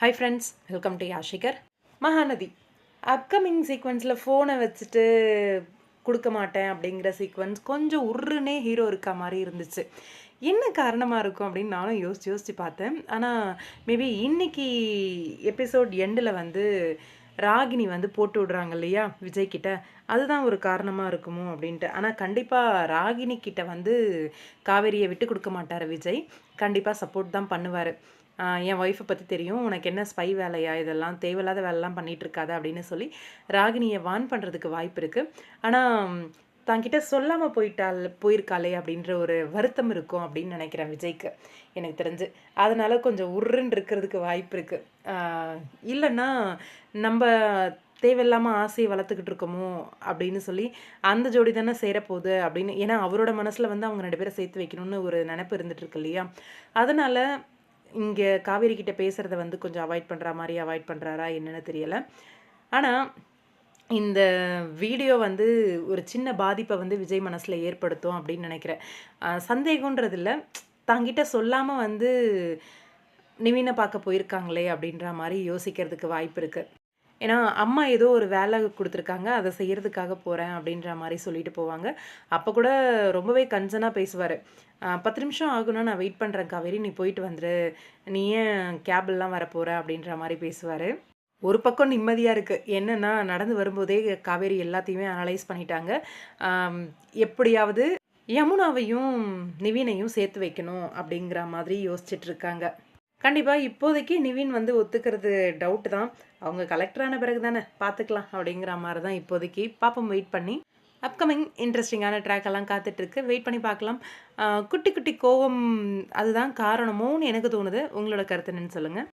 Hi friends welcome to யாஷிகர் Mahanadi upcoming சீக்வன்ஸில் ஃபோனை வச்சுட்டு கொடுக்க மாட்டேன் அப்படிங்கிற சீக்வன்ஸ் கொஞ்சம் உருன்னே ஹீரோ இருக்க மாதிரி இருந்துச்சு. என்ன காரணமாக இருக்கும் அப்படின்னு நானும் யோசிச்சு யோசித்து பார்த்தேன். ஆனால் மேபி இன்னைக்கு எபிசோட் எண்டில் வந்து ராகினி வந்து போட்டு விடுறாங்க இல்லையா விஜய் கிட்ட அதுதான் ஒரு காரணமாக இருக்குமோ அப்படின்ட்டு. ஆனால் கண்டிப்பாக ராகினி கிட்ட வந்து காவேரியை விட்டு கொடுக்க மாட்டார் விஜய். கண்டிப்பாக சப்போர்ட் தான் பண்ணுவார். என் ஒய்ஃபை பற்றி தெரியும். உனக்கு என்ன ஸ்பை வேலையா? இதெல்லாம் தேவையில்லாத வேலைலாம் பண்ணிகிட்டு இருக்காது அப்படின்னு சொல்லி ராகினியை வான் பண்ணுறதுக்கு வாய்ப்பு இருக்குது ஆனால் தான்கிட்ட சொல்லாமல் போயிட்டால் போயிருக்காளே அப்படின்ற ஒரு வருத்தம் இருக்கும் அப்படின்னு நினைக்கிறேன் விஜய்க்கு. எனக்கு தெரிஞ்சு. அதனால் கொஞ்சம் உருன்னு இருக்கிறதுக்கு வாய்ப்பு இருக்குது இல்லைன்னா நம்ம தேவையில்லாமல் ஆசையை வளர்த்துக்கிட்டு இருக்கோமோ அப்படின்னு சொல்லி அந்த ஜோடி தானே சேரப்போகுது அப்படின்னு. ஏன்னா அவரோட மனசில் வந்து அவங்க ரெண்டு பேரை சேர்த்து வைக்கணும்னு ஒரு நினப்பு இருந்துட்டு இருக்கு இல்லையா? அதனால் இங்கே காவேரி கிட்ட பேசுகிறத வந்து கொஞ்சம் அவாய்ட் பண்ணுற மாதிரி அவாய்ட் பண்ணுறாரா என்னென்னு தெரியலை. ஆனால் இந்த வீடியோ வந்து ஒரு சின்ன பாதிப்பை வந்து விஜய் மனசில் ஏற்படுத்தும் அப்படின்னு நினைக்கிறேன். சந்தேகன்றது இல்லை. தங்கிட்ட சொல்லாமல் வந்து நிவீனை பார்க்க போயிருக்காங்களே அப்படின்ற மாதிரி யோசிக்கிறதுக்கு வாய்ப்பு இருக்குது ஏன்னா அம்மா ஏதோ ஒரு வேலை கொடுத்துருக்காங்க அதை செய்கிறதுக்காக போகிறேன் அப்படின்ற மாதிரி சொல்லிட்டு போவாங்க. அப்போ கூட ரொம்பவே கன்சனாக பேசுவார். பத்து நிமிஷம் ஆகணும் நான் வெயிட் பண்ணுறேன் காவேரி நீ போயிட்டு வந்துடு நீ ஏன் கேபெல்லாம் வர போகிற அப்படின்ற மாதிரி பேசுவார். ஒரு பக்கம் நிம்மதியாக இருக்குது என்னென்னா நடந்து வரும்போதே காவேரி எல்லாத்தையுமே அனலைஸ் பண்ணிட்டாங்க. எப்படியாவது யமுனாவையும் நிவீனையும் சேர்த்து வைக்கணும் அப்படிங்கிற மாதிரி யோசிச்சிட்ருக்காங்க கண்டிப்பாக இப்போதைக்கு நிவின் வந்து ஒத்துக்கிறது டவுட் தான். அவங்க கலெக்டரான பிறகு தானே பார்த்துக்கலாம் அப்படிங்கிற மாதிரி தான் இப்போதைக்கு. பாப்பம் வெயிட் பண்ணி. அப்கமிங் இன்ட்ரெஸ்டிங்கான ட்ராக் எல்லாம் காத்துட்ருக்கு வெயிட் பண்ணி பார்க்கலாம் குட்டி குட்டி கோவம் அதுதான் காரணமோன்னு எனக்கு தோணுது. உங்களோட கருத்து என்னன்னு சொல்லுங்கள்